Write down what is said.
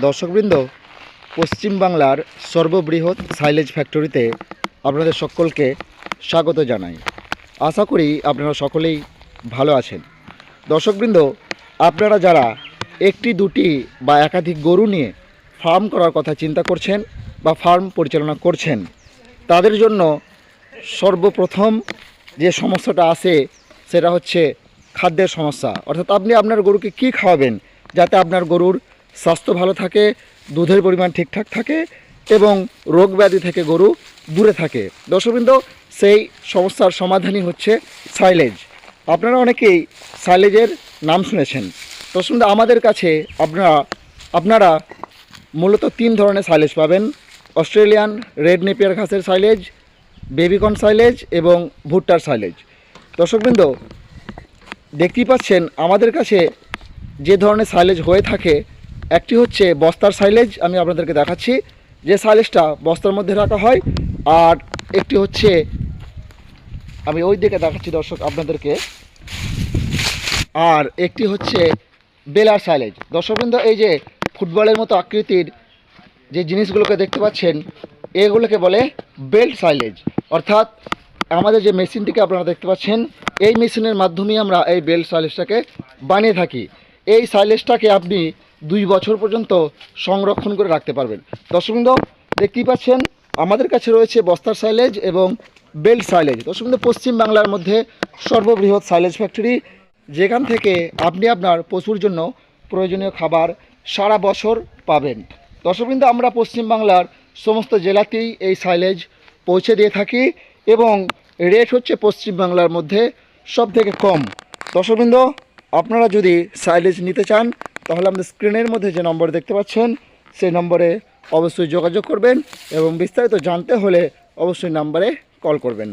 দর্শকবৃন্দ পশ্চিমবাংলার সর্ববৃহৎ সাইলেজ ফ্যাক্টরিতে আপনাদের সকলকে স্বাগত জানাই। আশা করি আপনারা সকলেই ভালো আছেন। দর্শকবৃন্দ, আপনারা যারা একটি, দুটি বা একাধিক গরু নিয়ে ফার্ম করার কথা চিন্তা করছেন বা ফার্ম পরিচালনা করছেন, তাদের জন্য সর্বপ্রথম যে সমস্যাটা আসে সেটা হচ্ছে খাদ্যের সমস্যা। অর্থাৎ আপনি আপনার গরুকে কি খাওয়াবেন যাতে আপনার গরুর স্বাস্থ্য ভালো থাকে, দুধের পরিমাণ ঠিকঠাক থাকে এবং রোগ ব্যাধি থেকে গরু দূরে থাকে। দর্শকবৃন্দ, সেই সমস্যার সমাধানই হচ্ছে সাইলেজ। আপনারা অনেকেই সাইলেজের নাম শুনেছেন। দর্শকবৃন্দ, আমাদের কাছে আপনারা আপনারা মূলত তিন ধরনের সাইলেজ পাবেন। অস্ট্রেলিয়ান রেড নেপিয়ার ঘাসের সাইলেজ বেবিকন সাইলেজ এবং ভুট্টার সাইলেজ। দর্শকবৃন্দ, দেখতেই পাচ্ছেন, আমাদের কাছে যে ধরনের সাইলেজ হয়ে থাকে একটি হচ্ছে বস্তার সাইলেজ আমি আপনাদেরকে দেখাচ্ছি। যে সাইলেজটা বস্তার মধ্যে রাখা হয়, আর একটি হচ্ছে, আমি ওই দিকে দেখাচ্ছি দর্শক আপনাদেরকে। আর একটি হচ্ছে বেলার সাইলেজ দর্শকবৃন্দ, এই যে ফুটবলের মতো আকৃতির যে জিনিসগুলোকে দেখতে পাচ্ছেন, এগুলোকে বলে বেল্ট সাইলেজ অর্থাৎ আমাদের যে মেশিনটিকে আপনারা দেখতে পাচ্ছেন, এই মেশিনের মাধ্যমেই আমরা এই বেল্ট সাইলেজটাকে বানিয়ে থাকি। এই সাইলেজটাকে আপনি দুই বছর পর্যন্ত সংরক্ষণ করে রাখতে পারবেন। দর্শকবৃন্দ, দেখতেই পাচ্ছেন, আমাদের কাছে রয়েছে বস্তার সাইলেজ এবং বেল্ট সাইলেজ। দর্শকবৃন্দ, পশ্চিম বাংলার মধ্যে সর্ববৃহৎ সাইলেজ ফ্যাক্টরি, যেখান থেকে আপনি আপনার পশুর জন্য প্রয়োজনীয় খাবার সারা বছর পাবেন। দর্শকবৃন্দ, আমরা পশ্চিমবাংলার সমস্ত জেলাতেই এই সাইলেজ পৌঁছে দিয়ে থাকি এবং রেট হচ্ছে পশ্চিমবাংলার মধ্যে সব থেকে কম। দর্শকবৃন্দ আপনারা যদি সাইলেজ নিতে চান, তাহলে আমাদের স্ক্রিনের মধ্যে যে নম্বর দেখতে পাচ্ছেন, সেই নম্বরে অবশ্যই যোগাযোগ করবেন এবং বিস্তারিত জানতে হলে অবশ্যই নাম্বারে কল করবেন।